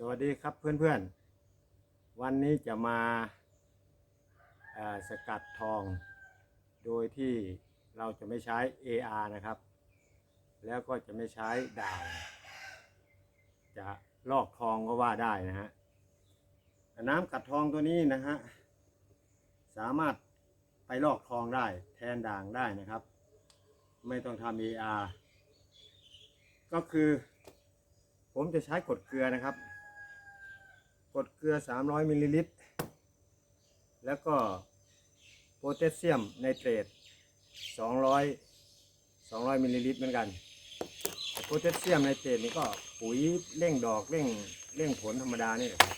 สวัสดีครับเพื่อนๆ วันนี้จะมาสกัดทอง โดยที่เราจะไม่ใช้ AR นะครับ แล้วก็จะไม่ใช้ด่างจะลอกทองก็ว่าได้นะฮะน้ำกัดทองตัวนี้นะฮะสามารถไปลอกทองได้แทนด่างได้นะครับ ไม่ต้องทำ AR ก็คือผมจะใช้กรดเกลือนะครับ กรดเกลือ 300มิลลิลิตร แล้วก็โพแทสเซียมไนเตรต 200 200มิลลิลิตรเหมือนกันโพแทสเซียมไนเตรตนี่ก็ปุ๋ยเร่งดอกเร่งเร่งผลธรรมดานี่แหละครับ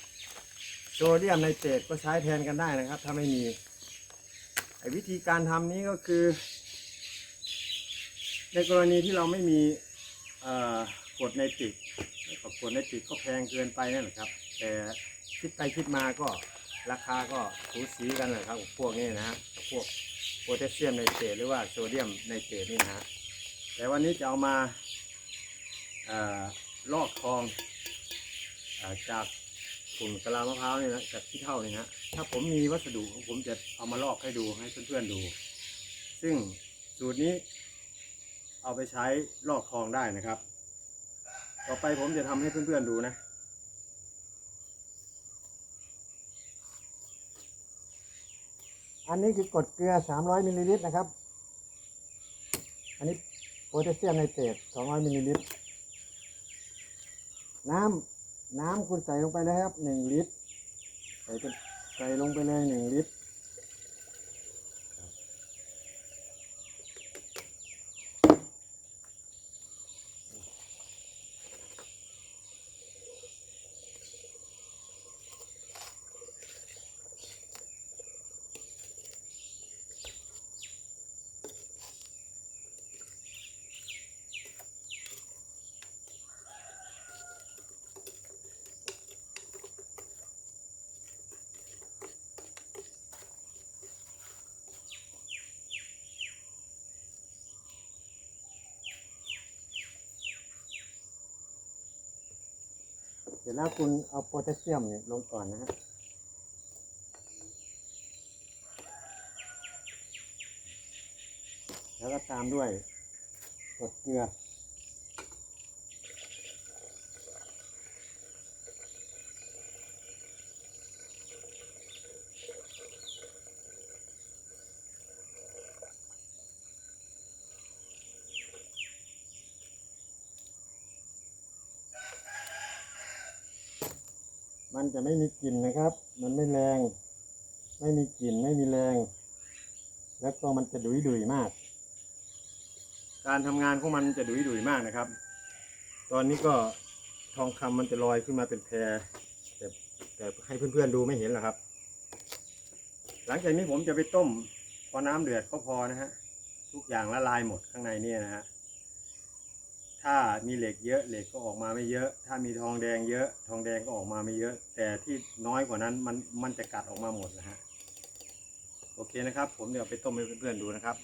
โซเดียมไนเตรตก็ใช้แทนกันได้นะครับ ถ้าไม่มีไอ้วิธีการทำนี้ก็คือ ในกรณีที่เราไม่มีกรดไนตริกกับกรดไนตริกก็แพงเกินไปนั่นแหละครับ แต่คิดไปคิดมาก็ราคาก็สูสีกันเลยครับพวกนี้นะฮะพวกโพแทสเซียมไนเตรตหรือว่าโซเดียมไนเตรตนี่นะฮะแต่วันนี้จะเอามาอลอกทองอจากฝุ่นกะลามะพร้าวนี่นะจากขี้เท่านี่ฮะถ้าผมมีวัสดุผมจะเอามาลอกให้ดูให้เพื่อนๆดู ซึ่งสูตรนี้เอาไปใช้ลอกทองได้นะครับ ต่อไปผมจะทำให้เพื่อนๆดูนะ อันนี้คือกดเกลือ 300มิลลิลิตรนะครับ อันนี้โพแทสเซียมไนเตรต200มิลลิลิตร น้ำน้ำคุณใส่ลงไปเลยครับ 1 ลิตร ใส่ใส่ลงไปเลย 1 ลิตร ร็จแล้วคุณเอาโพแทสเซียมเนี่ยลงก่อนนะฮะแล้วก็ตามด้วยกดเกลือ มันจะไม่มีกลิ่นนะครับ มันไม่แรง ไม่มีกลิ่นไม่มีแรง แล้วก็มันจะดุยดุยมาก การทำงานของมันจะดุยดุยมากนะครับ ตอนนี้ก็ทองคำมันจะลอยขึ้นมาเป็นแพรแต่แต่ให้เพื่อนๆดูไม่เห็นหรอครับ หลังจากนี้ผมจะไปต้มพอน้ำเดือดก็พอนะฮะทุกอย่างละลายหมดข้างในเนี่ยนะฮะ ถ้ามีเหล็กเยอะเหล็กก็ออกมาไม่เยอะ ถ้ามีทองแดงเยอะ ทองแดงก็ออกมาไม่เยอะ แต่ที่น้อยกว่านั้นมันมันจะกัดออกมาหมดนะฮะโอเคนะครับ ผมเดี๋ยวไปต้มให้เพื่อนๆดูนะครับ